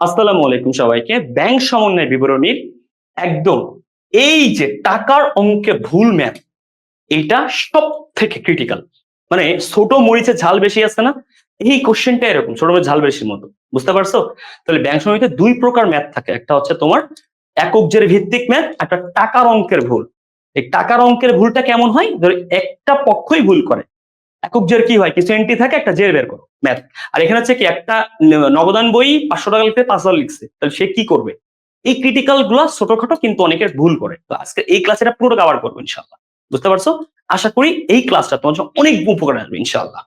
আসসালামু আলাইকুম সবাইকে। ব্যাংক সমন্বয় বিবরণীর একদম এই যে টাকার অঙ্কে ভুল ম্যাপ এটা সব থেকে ক্রিটিক্যাল মানে ছোট মরিচে ঝাল বেশি আছে না? এই কোশ্চেনটা এরকম, ছোট মরিচ ঝাল বেশির মতো। বুঝতে পারছ? তাহলে ব্যাংক সমন্বয়তে দুই প্রকার ম্যাথ থাকে। একটা হচ্ছে তোমার একক জের ভিত্তিক ম্যাথ, একটা টাকার অঙ্কের ভুল। এই টাকার অঙ্কের ভুলটা কেমন হয়? ধরো একটা পক্ষই ভুল করে। একক জের কি হয়? কিছু এন্ট্রি থাকে, একটা জের বের করো। ম্যাথ আর এখানে হচ্ছে কি, একটা নবদান বই পাঁচশো টাকা লিখতে পাঁচ হাজার লিখছে। তাহলে সে কি করবে? এই ক্রিটিক্যালগুলো ছোটখাটো কিন্তু অনেকের ভুল করে। তো আজকে এই ক্লাসে এটা পুরো কভার করব ইনশাল্লাহ বুঝতে পারছ? আশা করি এই ক্লাসটা তোমার অনেক উপকার আসবে ইনশাল্লাহ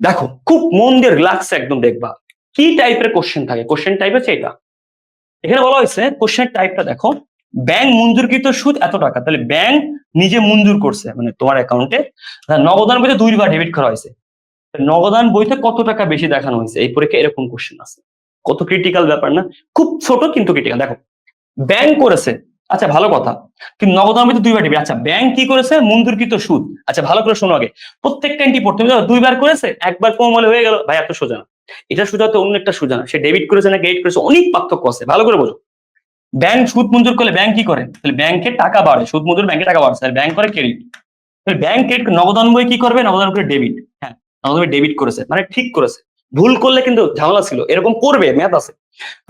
দেখো, খুব মন দিয়ে রিল্যাক্স একদম দেখবা। কি টাইপের কোশ্চেন থাকে? কোশ্চেন টাইপ হচ্ছে এটা। এখানে বলা হয়েছে কোশ্চেন টাইপটা দেখো। ব্যাংক মঞ্জুরকৃত সুদ এত টাকা? তাহলে ব্যাংক নিজে মঞ্জুর করছে মানে তোমার অ্যাকাউন্টে নগদান বইতে দুইবার ডেবিট করা হয়েছে। নগদান বইতে কত টাকা বেশি দেখানো হয়েছে? এই পরীক্ষা এরকম কোশ্চেন আছে। কত ক্রিটিক্যাল ব্যাপার না? খুব ছোট কিন্তু ক্রিটিক্যাল দেখো ব্যাংক করেছে আচ্ছা ভালো কথা। কিন্তু নগদান বইতে দুইবার ডেবিট আচ্ছা ব্যাংক কি করেছে? মঞ্জুরকৃত সুদ। আচ্ছা ভালো করে শোনো আগে। প্রত্যেকটা এন্ট্রি পড়তে দুইবার করেছে, একবার কম হলে হয়ে গেল। ভাই, এত সোজা না। এটা সোজা তো অন্য একটা সোজা না। সে ডেবিট করেছে না ক্রেডিট করেছে, অনেক পার্থক্য আছে। ভালো করে বোঝো। ব্যাংক সুদ মঞ্জুর করলে ব্যাংক কি করে? তাহলে ব্যাংকে টাকা বাড়ে। সুদ মঞ্জুর ব্যাংকে টাকা বাড়ছে। আর ব্যাংক করে ক্রেডিট তাহলে ব্যাংক ক্রেডিট নগদান বই কি করবে? নগদান করে ডেবিট হ্যাঁ নগদান বই ডেবিট করেছে। মানে ঠিক করেছে। ভুল করলে কিন্তু ঝামেলা ছিল। এরকম করবে ম্যাথ আছে।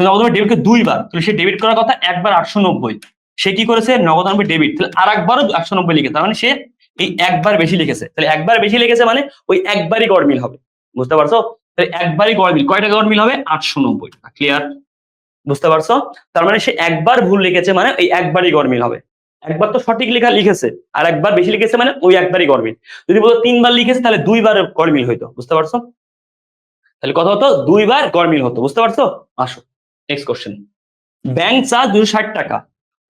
নগদান বই দুইবার। তাহলে সে ডেবিট করার কথা একবার আটশো নব্বই। সে কি করেছে? নগদান বই ডেবিট তাহলে আর একবারও একশো নব্বই লিখে তার মানে সে এই একবার বেশি লিখেছে। তাহলে একবার বেশি লিখেছে মানে ওই একবারই গড়মিল হবে। বুঝতে পারছ? তাহলে একবারই গড়মিল কয়টা গড়মিল হবে? আটশো নব্বই। ক্লিয়ার বুঝতে পারছ? তার মানে সে একবার ভুল লিখেছে মানে ওই একবারই গড়মিল হবে। একবার তো সঠিক লেখা লিখেছে, আর একবার বেশি লিখেছে মানে ওই একবারই গড়মিল যদি বলতো তিনবার লিখেছে, তাহলে দুইবার গড়মিল হইতো, বুঝতে পারছ? তাহলে কথা হতো, দুইবার গড়মিল হতো, বুঝতে পারছ? আসো নেক্সট কোশ্চেন ব্যাংক চার্জ দুশো ষাট টাকা,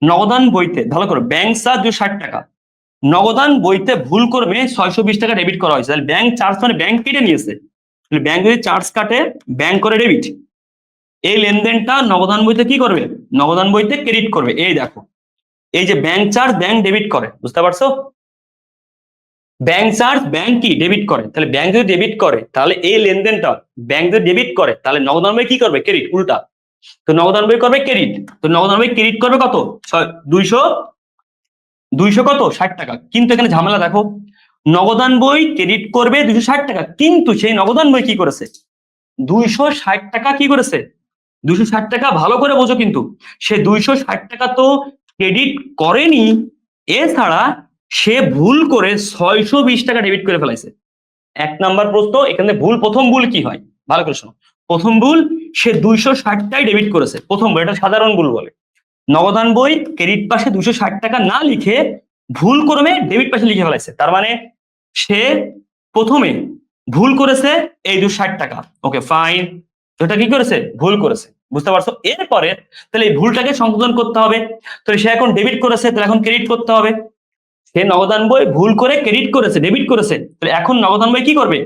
নগদান বইতে, ভালো করো, ব্যাংক চার্জ দুশো ষাট টাকা, নগদান বইতে ভুল করবে ছয়শো বিশ টাকা ডেবিট করা হয়েছে, তাহলে ব্যাংক চার্জ মানে ব্যাংক কেটে নিয়েছে। ব্যাংক যদি চার্জ কাটে, ব্যাংক করে ডেবিট এই লেনদেনটা নগদান বইতে কি করবে? নগদান বইতে ক্রেডিট করবে। এই দেখো, এই যে ব্যাংক চার্জ ব্যাংক ডেবিট করে, বুঝতে পারছ? ব্যাংক চার্জ ব্যাংক কি? ডেবিট করে। তাহলে ব্যাংক যদি ডেবিট করে, তাহলে এই লেনদেনটা ব্যাংক যদি ডেবিট করে, তাহলে নগদান বই কি করবে? ক্রেডিট উল্টা। তো নগদান বই করবে ক্রেডিট তো নগদান বই ক্রেডিট করবে কত? দুইশো দুইশো কত? ষাট টাকা। কিন্তু এখানে ঝামেলা দেখো। নগদান বই ক্রেডিট করবে দুইশো ষাট টাকা। কিন্তু সেই নগদান বই কি করেছে? দুইশো ষাট টাকা কি করেছে? দুইশো ষাট টাকা ভালো করে বোঝো কিন্তু। সে দুইশো ষাট টাকা তো ক্রেডিট করেনি, এছাড়া সে ভুল করে ছয়শো বিশ টাকা ডেবিট করে ফেলাইছে। এক নাম্বার প্রশ্ন, এখানে ভুল, প্রথম ভুল কি হয়? ভালো করে শোনো। প্রথম ভুল, সে দুইশো ষাটটাই ডেবিট করেছে। প্রথম ভুল, এটা সাধারণ ভুল বলে। নগদান বই ক্রেডিট পাশে দুশো ষাট টাকা না লিখে ভুল ক্রমে ডেবিট পাশে লিখে ফেলাইছে। তার মানে সে প্রথমে ভুল করেছে এই দুশো ষাট টাকা। ওকে ফাইন এটা কি করেছে? ভুল করেছে। বুঝতে পারছ? এরপরে তাহলে এই ভুলটাকে সংশোধন করতে হবে। তাহলে সে এখন ডেবিট করেছে, তাহলে এখন ক্রেডিট করতে হবে। সে নগদান বই ভুল করে ক্রেডিট করেছে ডেবিট করেছে। তাহলে এখন নগদান বই কি করবে?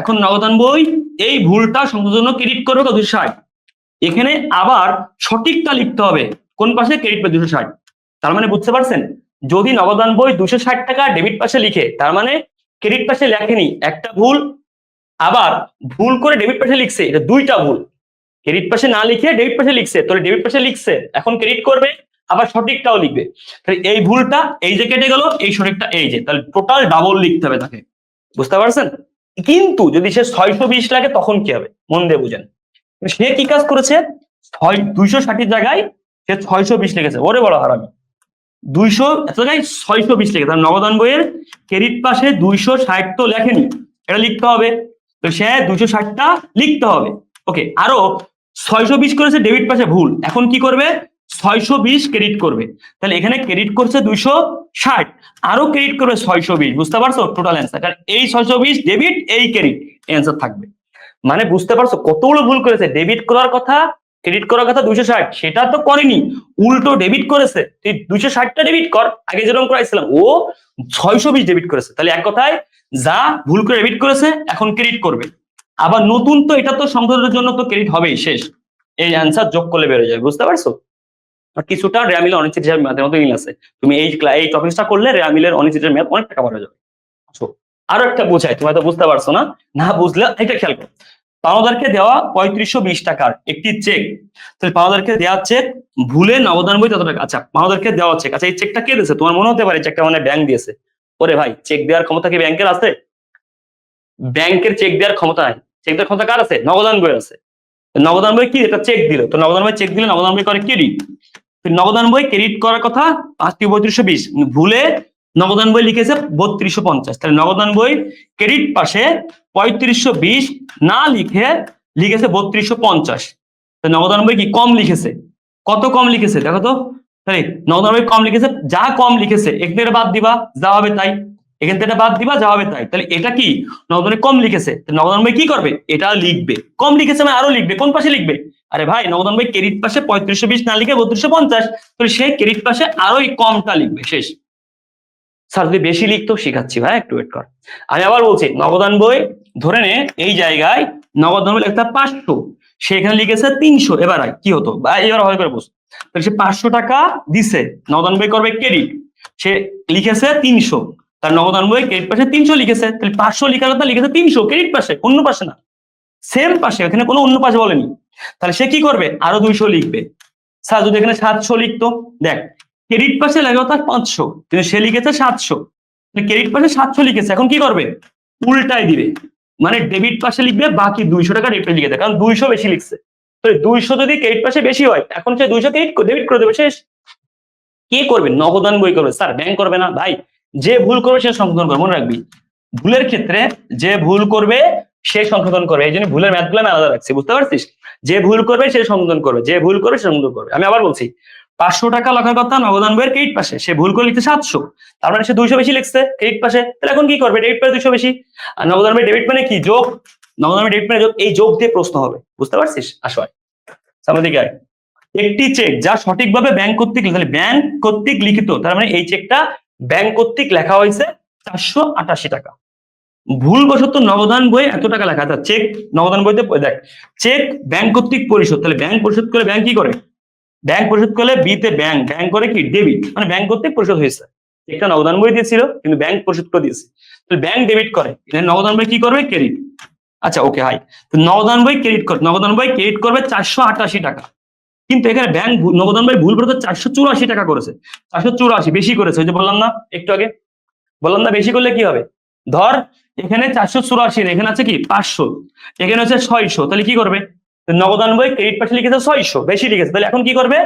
এখন নগদান বই এই ভুলটা সংশোধন ক্রেডিট করবে কত? দুশো ষাট। এখানে আবার সঠিকটা লিখতে হবে। কোন পাশে? ক্রেডিট পে দুশো ষাট। তার মানে বুঝতে পারছেন? যদি নগদান বই দুশো ষাট টাকা ডেবিট পাশে লিখে, তার মানে ক্রেডিট পাশে লেখেনি, একটা ভুল আবার ভুল করে ডেবিট পাশে লিখছে, এটা দুইটা ভুল। ক্রেডিট পাশে না লিখে ডেবিট পাশে লিখছে, তাহলে ডেবিট পাশে লিখছে, এখন ক্রেডিট করবে, আবার সঠিকটাও লিখবে। তাহলে এই ভুলটা এই যে কেটে গেল, এই সঠিকটা এই যে, তাহলে টোটাল ডাবল লিখতে হবে তাকে। বুঝতে পারছেন? কিন্তু যদি সে ছয়শো বিশ লাগে, তখন কি হবে? মন দিয়ে বুঝেন। সে কি কাজ করেছে? ছয়, দুইশো ষাটের জায়গায় সে ছয়শো বিশ লিখেছে। ওরে বড় হারামি। দুইশো, এত জায়গায় ছয়শো বিশ লিখেছে। তার নগদান বইয়ের ক্রেডিট পাশে দুইশো ষাট তো লেখেনি। এটা লিখতে হবে। তো সে দুইশো ষাটটা লিখতে হবে। ওকে আরও ছয়শো বিশ করেছে ডেবিট পাশে ভুল। এখন কি করবে? ছয়শো বিশ ক্রেডিট করবে। তাহলে এখানে ক্রেডিট করছে দুইশো ষাট। আরও ক্রেডিট করবে ছয়শো বিশ। বুঝতে পারছ? টোটাল অ্যান্সার কারণ এই ছয়শো বিশ ডেবিট এই ক্রেডিট অ্যান্সার থাকবে। মানে বুঝতে পারছ? কতগুলো ভুল করেছে? ডেবিট করার কথা ক্রেডিট করার কথা দুইশো ষাট। সেটা তো করেনি। উল্টো ডেবিট করেছে। তুই দুইশো ষাটটা ডেবিট কর। আগে যেরকম করাইছিলাম, ও ছয়শো বিশ ডেবিট করেছে। তাহলে এক কথায় যা ভুল করে ডেবিট করেছে, এখন ক্রেডিট করবে। আবার নতুন তো, এটা তো সংশোধনের জন্য তো ক্রেডিট হবেই, শেষ। এই অ্যান্সার যোগ করলে বেরোয় যাবে বুঝতে পারছ? কিছুটা র্যামিলের অনিশ্চিত ম্যাথের মতো মিল আছে। তুমি এই এই টপিকটা করলে র্যামিলের অনিশ্চিতের ম্যাথ অনেক টাকা বাড়া যাবে। আরও একটা বোঝাই, তুমি হয়তো বুঝতে পারছ না। না বুঝলে, এটা খেয়াল করো। পাওনাদারকে দেওয়া পঁয়ত্রিশশো বিশ টাকার একটি চেক তাহলে পাওনাদারকে দেওয়া চেক ভুলে নগদান বই তত টাকা আচ্ছা পাওনাদারকে দেওয়া চেক আচ্ছা এই চেকটা কে দিয়েছে? তোমার মনে হতে পারে চেকটা মানে ব্যাংক দিয়েছে। ওরে ভাই চেক দেওয়ার ক্ষমতা কি ব্যাংকের আছে? ব্যাংকের চেক দেওয়ার ক্ষমতা নাই। চেক দেওয়ার ক্ষমতা কার আছে? নগদান বই আছে। নগদান বই কি? এটা চেক দিল। তো নগদান বই চেক দিলে নগদান বই করে ক্রেডিট নগদান বই ক্রেডিট করার কথা পাঁচটি পঁয়ত্রিশশো বিশ। ভুলে নগদান বই লিখেছে বত্রিশশো পঞ্চাশ। তাহলে নগদান বই ক্রেডিট পাশে পঁয়ত্রিশশো বিশ না লিখে লিখেছে বত্রিশশো পঞ্চাশ। নগদান বই কি কম লিখেছে? কত কম লিখেছে? দেখো তো। তাহলে নগদান বই কম লিখেছে, যা কম লিখেছে, এখান থেকে বাদ দিবা, যা হবে তাই। এখান থেকে বাদ দিবা, যা হবে তাই। তাহলে এটা কি? কম লিখেছে কি করবে? এটা লিখবে। কম লিখেছে মানে আরও লিখবে, কোন পাশে লিখবে? আরে ভাই পাশে বিশ না লিখে পঞ্চাশ, তাহলে ক্রেডিট পাশে কমটা লিখবে, শেষ। স্যার বেশি লিখতো, শিখাচ্ছি ভাই, একটু ওয়েট কর। আমি আবার বলছি নগদান বই, ধরে নে, এই জায়গায় নগদান বই লিখতে পাঁচশো, সেখানে লিখেছে তিনশো, এবার কি হতো? এবার হয় করে বস তাহলে সে পাঁচশো টাকা দিছে নগদান বই করবে ক্রেডিট। সে লিখেছে তিনশো, তার নগদান বই ক্রেডিট পাশে তিনশো লিখেছে, তাহলে পাঁচশো লিখার কথা লিখেছে তিনশো, ক্রেডিট পাশে, অন্য পাশে না। সেম পাশে, এখানে কোনো অন্য পাশে বলেনি। তাহলে সে কি করবে? আরও দুইশো লিখবে। স্যার, যদি এখানে সাতশো লিখতো, দেখ, ক্রেডিট পাশে লাগে তার পাঁচশো, কিন্তু সে লিখেছে সাতশো। ক্রেডিট পাশে সাতশো লিখেছে, এখন কি করবে? উল্টাই দিবে। মানে ডেবিট পাশে লিখবে, বাকি দুইশো টাকা ডেবিট লিখে দেয় কারণ দুইশো বেশি লিখছে। তো দুইশো যদি ক্রেডিট পাশে বেশি হয়, এখন সে দুইশো ক্রেডিট ডেবিট করে দেবে শেষ কে করবে? নগদান বই করবে। স্যার ব্যাংক করবে না। ভাই, যে ভুল করবে, সে সংশোধন করবে। মনে রাখবি, ভুলের ক্ষেত্রে যে ভুল করবে, সে সংশোধন করবে। এই জন্য ভুলের ম্যাথগুলো আমি আলাদা রাখছি, বুঝতে পারছিস? যে ভুল করবে, সে সংশোধন করবে। যে ভুল করবে, সে সংশোধন করবে। আমি আবার বলছি, পাঁচশো টাকা লেখার কথা নগদান বইয়ের ক্রেডিট পাশে, সে ভুল করে লিখছে সাতশো। তার মানে সে দুইশো বেশি লিখছে ক্রেডিট পাশে। তাহলে এখন কি করবে? ডেবিট পাশে দুইশো বেশি। আর নগদান বই ডেবিট মানে কি? যোগ। নগদান ডেবিট মানে যোগ। এই যোগ দিয়ে প্রশ্ন হবে। বুঝতে পারছিস? আসো আয়। সামনের। একটি চেক যা সঠিকভাবে ব্যাংক কর্তৃক ব্যাংক কর্তৃক লিখিত, তার মানে এই চেকটা ব্যাংক কর্তৃক লেখা হয়েছে চারশো আটাশি টাকা। ভুলবশত নগদান বই এত টাকা লেখা আছে। চেক নগদান বইতে দেখ চেক ব্যাংক কর্তৃক পরিশোধ, তাহলে ব্যাংক পরিশোধ করে ব্যাংক কি করে? ব্যাংক পরিশোধ করলে বিতে ব্যাংক ব্যাংক করে কি? ডেবিট মানে ব্যাংক কর্তৃক পরিশোধ হয়েছে। একটা নগদান বই দিয়েছিল, কিন্তু ব্যাংক পরিশোধ করে দিয়েছে। তাহলে ব্যাংক ডেবিট করে নগদান বই কি করবে? ক্রেডিট আচ্ছা ওকে হাই তো নগদান বই ক্রেডিট করে নগদান বই ক্রেডিট করবে চারশো আটাশি টাকা। কিন্তু এখানে ব্যাংক নগদান বই ভুল করে চারশো চুরাশি টাকা করেছে। চারশো চুরাশি, বেশি করেছে, ওই যে বললাম না, একটু আগে? বললাম না, বেশি করলে কি হবে? ধর, এখানে চারশো চুরাশি এখানে আছে কি? পাঁচশো। এখানে হচ্ছে ছয়শো, তাহলে কি করবে? নগদান বই ক্রেডিট পাশে লিখেছে ছয়শো, বেশি লিখেছে। তাহলে এখন কি করবে?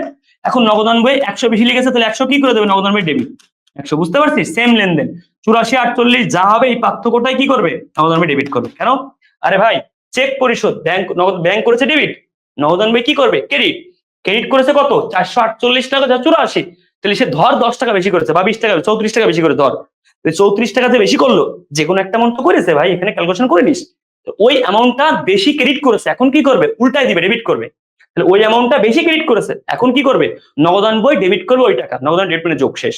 এখন নগদান বই একশো বেশি লিখেছে, তাহলে একশো কি করে দেবে নগদান বই ডেবিট একশো, বুঝতে পারছিস? সেম লেনদেন। চুরাশি আটচল্লিশ, যা হবে এই পার্থক্যটাই কি করবে? নগদান বই ডেবিট করবে। কেন? আরে ভাই চেক পরিশোধ ব্যাংক নগদ ব্যাংক করেছে ডেবিট নগদান বই কি করবে ক্রেডিট ক্রেডিট করেছে কত চারশো আটচল্লিশ টাকা যা চুরাশি তাহলে সে ধর দশ টাকা বেশি করেছে বা বিশ টাকা চৌত্রিশ টাকা বেশি করে ধর চৌত্রিশ টাকাতে বেশি করল যে কোনো একটা অ্যামাউন্ট তো করেছে ভাই এখানে ক্যালকুলেশন করে নিস ওই অ্যামাউন্টটা বেশি ক্রেডিট করেছে এখন কি করবে উল্টাই দিবে ডেবিট করবে তাহলে ওই অ্যামাউন্টটা বেশি ক্রেডিট করেছে এখন কি করবে নগদান বই ডেবিট করবে ওই টাকা নগদান ডেবিট মানে যোগ শেষ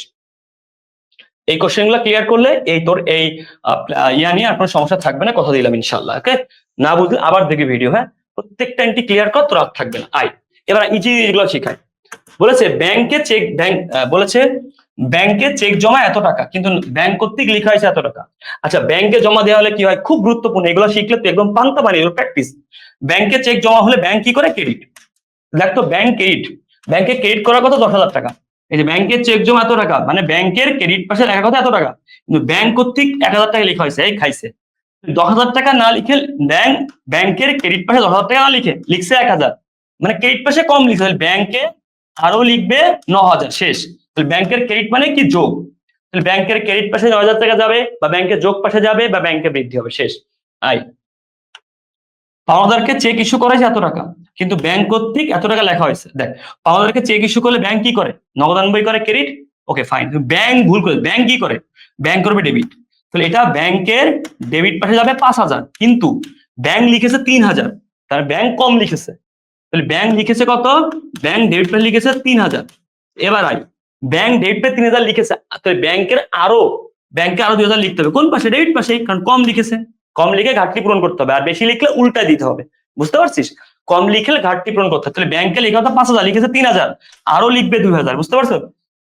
এই কোশ্চেনগুলো ক্লিয়ার করলে এই তোর এই ইয়া নিয়ে আর কোনো সমস্যা থাকবে না, কথা দিলাম ইনশাল্লাহ ওকে না বুঝলে আবার দেখি ভিডিও হ্যাঁ? প্রত্যেকটা এন্ট্রি ক্লিয়ার কর, তোর আর থাকবে না। আই এবার ইজি এগুলো শিখাই। বলেছে ব্যাংকে চেক ব্যাংক বলেছে ব্যাংকে চেক জমা এত টাকা, কিন্তু ব্যাংক কর্তৃক লেখা হয়েছে এত টাকা। আচ্ছা ব্যাংকে জমা দেওয়া হলে কি হয়? খুব গুরুত্বপূর্ণ, এগুলো শিখলে তুই একদম পান্তা পানি প্র্যাকটিস ব্যাংকে চেক জমা হলে ব্যাংক কি করে? ক্রেডিট দেখ তো ব্যাংক ক্রেডিট ব্যাংকে ক্রেডিট করার কথা দশ হাজার টাকা। এই যে ব্যাংকের চেক জমা এত টাকা মানে ব্যাংকের ক্রেডিট পাশে লেখা কথা এত টাকা, কিন্তু ব্যাংক কর্তৃক এক হাজার টাকা লেখা হয়েছে, এই খাইছে। দশ হাজার টাকা না লিখে ব্যাংক ব্যাংকের ক্রেডিট পাশে দশ হাজার টাকা না লিখে, লিখছে এক হাজার। মানে ক্রেডিট পাশে কম লিখছে ব্যাংকে আরও লিখবে ন হাজার, শেষ। ব্যাংকের ক্রেডিট মানে কি যোগ? ব্যাংকের ক্রেডিট পাশে ন হাজার টাকা যাবে, বা ব্যাংকের যোগ পাশে যাবে, বা ব্যাংকে বৃদ্ধি হবে, শেষ। আই। পাওনাদারকে চেক ইস্যু করেছে এত টাকা। কিন্তু ব্যাংক কর্তৃক এত টাকা লেখা হয়েছে। দেখ, পাওনাদারকে চেক ইস্যু করলে ব্যাংক কি করে? নগদান বই করে ক্রেডিট ওকে ফাইন ব্যাংক ভুল করে ব্যাংক কি করে? ব্যাংক করবে ডেবিট তাহলে এটা ব্যাংকের ডেবিট পাশে যাবে পাঁচ হাজার। কিন্তু ব্যাংক লিখেছে তিন হাজার। তার ব্যাংক কম লিখেছে। তাহলে ব্যাংক লিখেছে কত? ব্যাংক ডেবিট পাশে লিখেছে তিন হাজার। এবার আই ব্যাংক ডেবিট পাশে তিন হাজার লিখেছে। তাহলে ব্যাংকের আরও ব্যাংকে আরও দুই হাজার লিখতে হবে। কোন পাশে? ডেবিট পাশে কারণ কম লিখেছে। কম লিখে ঘাটতি পূরণ করতে হবে। আর বেশি লিখলে উল্টা দিতে হবে। বুঝতে পারছিস? কম লিখলে ঘাটতি পূরণ করতে হবে তাহলে ব্যাংকে লেখা হতো পাঁচ হাজার, লিখেছে তিন হাজার, আরও লিখবে দুই হাজার, বুঝতে পারছ?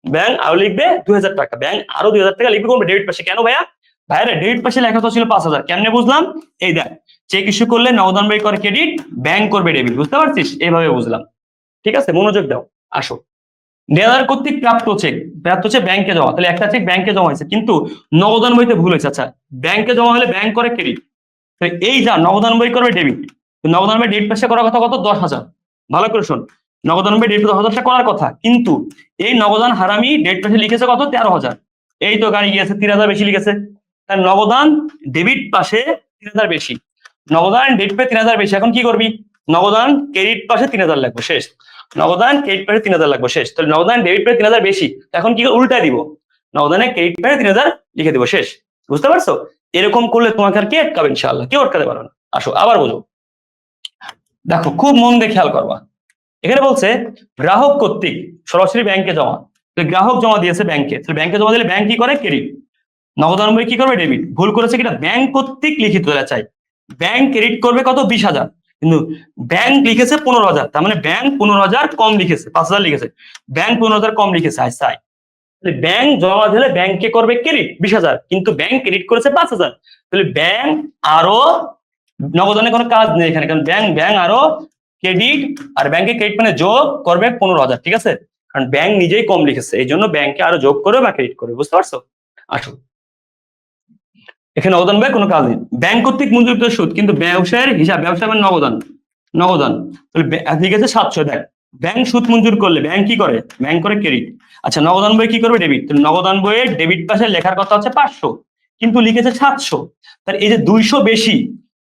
ব্যাংক আরও লিখবে দুই হাজার টাকা ব্যাংক আরও দুই হাজার টাকা লিখবে কোন ডেবিট পাশে। কেন ভাইয়া? ভাইয়া ডেবিট পাশে লেখা তো ছিল পাঁচ হাজার, কেমনে বুঝলাম? এই দেখ চেক ইস্যু করলে নগদান বই করে ক্রেডিট ব্যাংক করবে ডেবিট বুঝতে পারছিস? এইভাবে বুঝলাম। ঠিক আছে, মনোযোগ দাও, আসো। নেদার কর্তৃক প্রাপ্ত চেক প্রাপ্ত চেক ব্যাংকে জমা, তাহলে একটা চেক ব্যাংকে জমা হয়েছে, কিন্তু নগদান বইতে ভুল হয়েছে। আচ্ছা ব্যাংকে জমা হলে ব্যাংক করে ক্রেডিট তো এই যা নগদান বই করবে ডেবিট নগদান বই ডেট পাশে করার কথা কত? দশ হাজার। ভালো করে শোন। নগদান বই ডেট দশ হাজারটা করার কথা। কিন্তু এই নগদান হারামি ডেট পাশে লিখেছে কত? তেরো হাজার। এই তো গাড়ি গিয়েছে, তিন হাজার বেশি লিখেছে। তার নগদান ডেবিট পাশে তিন হাজার বেশি। নগদান ডেট পে তিন হাজার বেশি। এখন কি করবি? নগদান ক্রেডিট পাশে তিন হাজার লাগবে, শেষ। নগদান ক্রেডিট পাশে তিন হাজার লাগবে, শেষ। তাহলে নগদান ডেবিট পে তিন হাজার বেশি। এখন কি উল্টায় দিব। নগদানে ক্রেডিট পে তিন হাজার লিখে দিব, শেষ। বুঝতে পারছ? এরকম করলে তোমাকে আর কে আটকাবে ইনশাআল্লাহ? কেউ আটকাতে পারবে না। আসো, আবার বোঝো। দেখো, খুব মন দিয়ে খেয়াল করবা। এখানে বলছে, গ্রাহক কর্তৃক সরাসরি ব্যাংকে জমা। গ্রাহক জমা দিয়েছে ব্যাংকে ব্যাংকে জমা দিলে ব্যাংক কি করে? ক্রেডিট নগদানবই কি করবে? ডেবিট ভুল করেছে কিনা? ব্যাংক কর্তৃক লিখিত চাই। ব্যাংক ক্রেডিট করবে কত? বিশ হাজার। কিন্তু ব্যাংক লিখেছে পনেরো হাজার। তার মানে ব্যাংক পনেরো হাজার কম লিখেছে, পাঁচ হাজার লিখেছে। ব্যাংক পনেরো হাজার কম লিখেছে, আয় সাই ব্যাংক জমা দিলে ব্যাংকে করবে ক্রেডিট বিশ হাজার। কিন্তু ব্যাংক ক্রেডিট করেছে পাঁচ হাজার। তাহলে ব্যাংক আরও নগদানে কোনো কাজ নেই এখানে, কারণ ব্যাংক ব্যাংক আরও ক্রেডিট আর ব্যাংকে ক্রেডিট মানে যোগ করবে পনেরো হাজার, ঠিক আছে? কারণ ব্যাংক নিজেই কম লিখেছে, এই জন্য ব্যাংকে আরও যোগ করবে বা ক্রেডিট করবে, বুঝতে পারছ? আসো এখানে নগদান ব্যয় কোনো কাজ নেই। ব্যাংক কর্তৃক মঞ্জুরিত সুদ, কিন্তু ব্যবসায়ের হিসাব ব্যবসা মানে নগদান নগদান তাহলে ঠিক আছে, সাতশো, দেখ। ব্যাংক সুদ মঞ্জুর করলে ব্যাংক কি করে? ব্যাংক করে ক্রেডিট আচ্ছা নগদান বই কি করবে? ডেবিট নগদান বইয়ের ডেবিট পাশে লেখার কথা হচ্ছে পাঁচশো, কিন্তু লিখেছে সাতশো। তার এই যে দুইশো বেশি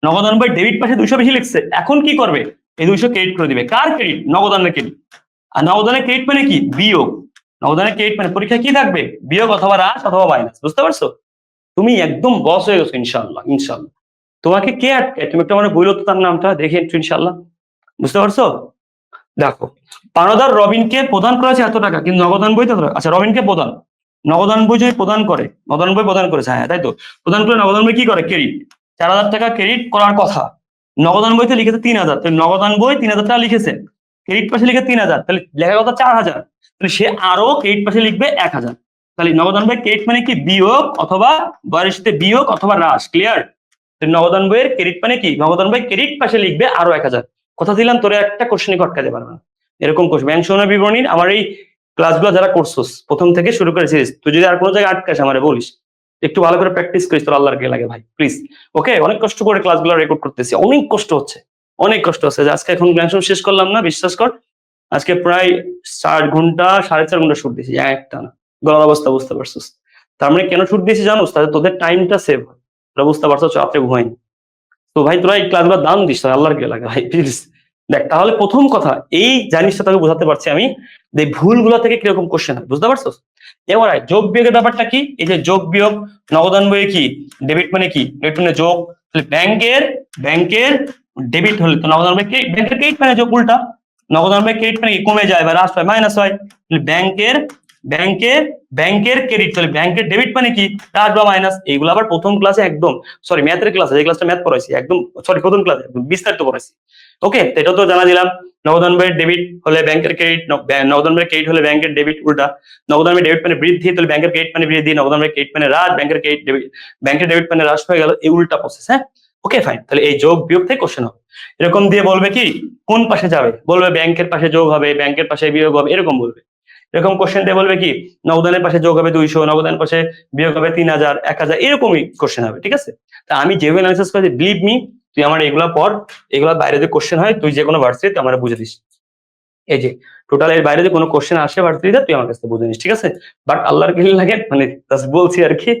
নগদান বই ডেবিট পাশে দুইশো বেশি লিখছে। এখন কি করবে? এই দুইশো ক্রেডিট করে দিবে। কার ক্রেডিট নগদানের ক্রেডিট আর নগদানের ক্রেডিট মানে কি? বিয়োগ। নগদানের ক্রেডিট মানে পরীক্ষা কি থাকবে? বিয়োগ অথবা হ্রাস অথবা মাইনাস বুঝতে পারছ? তুমি একদম বস হয়ে গেছো ইনশাল্লাহ ইনশাল্লাহ তোমাকে কে আটকায় তুমি একটু আমার বইলো তার নামটা দেখে একটু ইনশাল্লাহ বুঝতে পারছ? দেখো পানদার রবিনকে প্রদান করেছে এত টাকা, কিন্তু নগদান বই তো। আচ্ছা রবিনকে প্রদান। নগদান বই যদি প্রদান করে নগদান বই প্রদান করেছে হ্যাঁ তাই তো? প্রদান করে নগদান বই কি করে? ক্রেডিট চার হাজার টাকা ক্রেডিট করার কথা। নগদান বইতে লিখেছে তিন হাজার। তাহলে নগদান বই তিন হাজার টাকা লিখেছে। ক্রেডিট পাশে লিখে তিন হাজার। তাহলে লেখার কথা চার হাজার। তাহলে সে আরও ক্রেডিট পাশে লিখবে এক হাজার। তাহলে নগদান বই ক্রেডিট মানে কি? বিয়োগ অথবা বয়ের বিয়োগ অথবা হ্রাস। ক্লিয়ার নগদান বইয়ের ক্রেডিট মানে কি? নগদান বই ক্রেডিট পাশে লিখবে আরও এক হাজার। কথা দিলাম, তোরে একটা কোশ্চেনই কটকাতে পারবে না। এরকম কোশ্চেন ব্যাংক সোনার বিবরণীর আমার এই ক্লাসগুলো যারা করছোস, প্রথম থেকে শুরু করে সিরিজ তুই যদি আর কোনো জায়গায় আটকাস আমারে বলিস একটু ভালো করে প্র্যাকটিস করিস, তোর আল্লাহর কে লাগে ভাই প্লিজ ওকে অনেক কষ্ট করে ক্লাসগুলো রেকর্ড করতেছি, অনেক কষ্ট হচ্ছে, অনেক কষ্ট হচ্ছে। যে আজকে এখন গ্রাম শেষ করলাম না, বিশ্বাস কর, আজকে প্রায় চার ঘণ্টা, সাড়ে চার ঘণ্টা শুট দিয়েছি একটা না গলার অবস্থা, বুঝতে পারছিস? তার মানে কেন শুট দিয়েছি জানোস? তাহলে তোদের টাইমটা সেভ হয়। তোরা বুঝতে পারছ আপনি ঘুমাইনি। তো ভাই, তোরা এই ক্লাসগুলো দাম দিস আল্লাহর কে লাগে ভাই প্লিজ দেখ, তাহলে প্রথম কথা, এই জিনিসটা তোকে বোঝাতে পারছি আমি যে ভুলগুলো থেকে কীরকম কোশ্চেন হয়, বুঝতে পারছ এবার যোগ বিয়োগের ব্যাপারটা কি? এই যে যোগ বিয়োগ নগদান বইয়ে কি? ডেবিট মানে কি? ডেবিট মানে যোগ ব্যাংকের ব্যাংকের ডেবিট হলে তো নগদান বই ব্যাংকের ক্রেডিট মানে যোগ উল্টা। নগদান বই ক্রেডিট মানে কি? কমে যায় বা হ্রাস হয়। মাইনাস হয় ব্যাংকের ব্যাংকের ব্যাংকের ক্রেডিট তাহলে ব্যাংকের ডেবিট মানে কি? হ্রাস বা মাইনাস এইগুলো আবার প্রথম ক্লাসে একদম সরি ম্যাথের ক্লাসে যে ক্লাসটা ম্যাথ পড়াইছি, একদম সরি প্রথম ক্লাসে বিস্তারিত পড়াইছি। ওকে এটা তো জানা দিলাম। বইয়ের ডেবিট হলে ব্যাংকের ক্রেডিট বইয়ের ক্রেডিট হলে ব্যাংকের ডেবিট উল্টা। বইয়ের ডেবিট মানে বৃদ্ধি, তাহলে ব্যাংকের ক্রেডিট মানে বৃদ্ধি বইয়ের ক্রেডিট মানে হ্রাস, ব্যাংকের ক্রেডিট ডেবিট ব্যাংকের ডেবিট মানে হ্রাস হয়ে গেল, এই উল্টা প্রসেস হ্যাঁ? ওকে ফাইন তাহলে এই যোগ বিয়োগ থেকে কোশ্চেন হবে। এরকম দিয়ে বলবে কি? কোন পাশে যাবে? বলবে ব্যাংকের পাশে যোগ হবে, ব্যাংকের পাশে বিয়োগ হবে, এরকম বলবে। এরকম কোশ্চেন দিয়ে বলবে কি নগদানের পাশে যোগ হবে দুইশো নগদানের পাশে বিয়োগ হবে তিন হাজার, এক হাজার, এরকমই কোশ্চেন হবে, ঠিক আছে? তা আমি যেভাবে অ্যানালিসিস করেছি বিলিভ মি তুই আমার এগুলা পর এগুলা বাইরে যে কোশ্চেন হয়, তুই যে কোনো ভার্সিটি আমার বুঝে দিস। এই যে টোটাল এর বাইরে যে কোনো কোশ্চেন আসে ভার্সিটিতে তুই আমার কাছে বুঝে নিস, ঠিক আছে? বাট আল্লাহর কি লাগে মানে বলছি আর কি,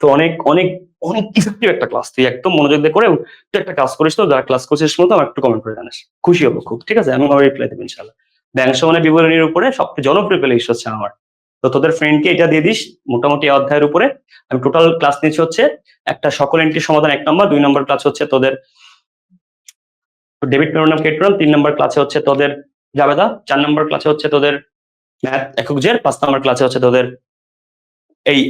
তো অনেক অনেক অনেক ইফেক্টিভ একটা ক্লাস তুই একদম মনোযোগ দিয়ে করে তুই একটা ক্লাস করিস তো, যারা ক্লাস করছিস মতো আমার একটু কমেন্ট করে জানাস। খুশি হব খুব, ঠিক আছে? আমি আমার রিপ্লাই দেবো ইনশাল্লাহ ব্যাংক বিবরণীর উপরে সবচেয়ে জনপ্রিয় প্লে লিস্ট হচ্ছে আমার। তো তোদের ফ্রেন্ডকে এটা দিয়ে দিস, মোটামুটি অধ্যায়ের উপরে। আমি টোটাল ক্লাস নিচ্ছি হচ্ছে একটা সকল এন্ট্রির সমাধান এক নম্বর দুই নম্বর ক্লাস হচ্ছে তোদের ডেবিট ক্রেডিট পেমেন্ট তিন নম্বর ক্লাসে হচ্ছে তোদের জাবেদা, চার নম্বর ক্লাসে হচ্ছে তোদের ম্যাথ একক জের, পাঁচ নম্বর ক্লাসে হচ্ছে তোদের এই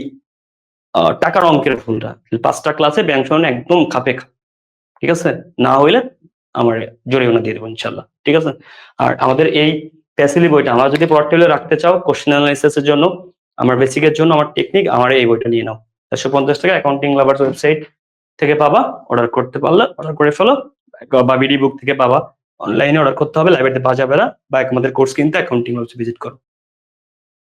টাকার অঙ্কের ভুলটা। পাঁচটা ক্লাসে ব্যাংক সমানে একদম খাপে খাপ। ঠিক আছে? না হইলে আমার জরিমানা দিয়ে দেবো ইনশাল্লাহ। ঠিক আছে? আর আমাদের এই প্যাসিলি বইটা। আমরা যদি পড়ার টেবিলে রাখতে চাও কোশ্চেন অ্যানালাইসিস এর জন্য, আমার বেসিকের জন্য, আমার টেকনিক আমার এই বইটা নিয়ে নাও। চারশো পঞ্চাশ টাকা অ্যাকাউন্টিং লাভার্স ওয়েবসাইট থেকে পাবা অর্ডার করতে পারলে অর্ডার করে ফেলো, বা বিডি বুক থেকে পাবা। অনলাইনে অর্ডার করতে হবে লাইব্রেরিতে পাওয়া যাবে না, বা আমাদের কোর্স কিনতে অ্যাকাউন্টিং অফিসে ভিজিট করো।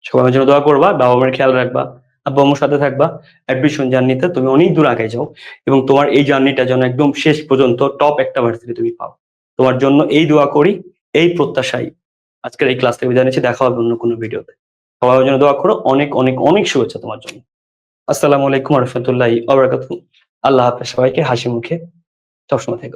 সবাই আমার জন্য দোয়া করবা, বাবা মায়ের খেয়াল রাখবা, আব্বু আম্মুর সাথে থাকবা। অ্যাডমিশন জার্নিতে তুমি অনেক দূর আগে যাও, এবং তোমার এই জার্নিটা যেন একদম শেষ পর্যন্ত টপ একটা ভার্সিটি তুমি পাও। তোমার জন্য এই দোয়া করি, এই প্রত্যাশাই আজকের এই ক্লাস থেকে বিদায় নিচ্ছি, দেখা হবে অন্য কোনো ভিডিওতে। সবাই আমার জন্য দোয়া করো, অনেক অনেক অনেক শুভেচ্ছা তোমার জন্য। আসসালামু আলাইকুম রহমতুল্লাহ আবরাকাত আল্লাহ হাফেজ সবাইকে হাসি মুখে সবসময় থেকো।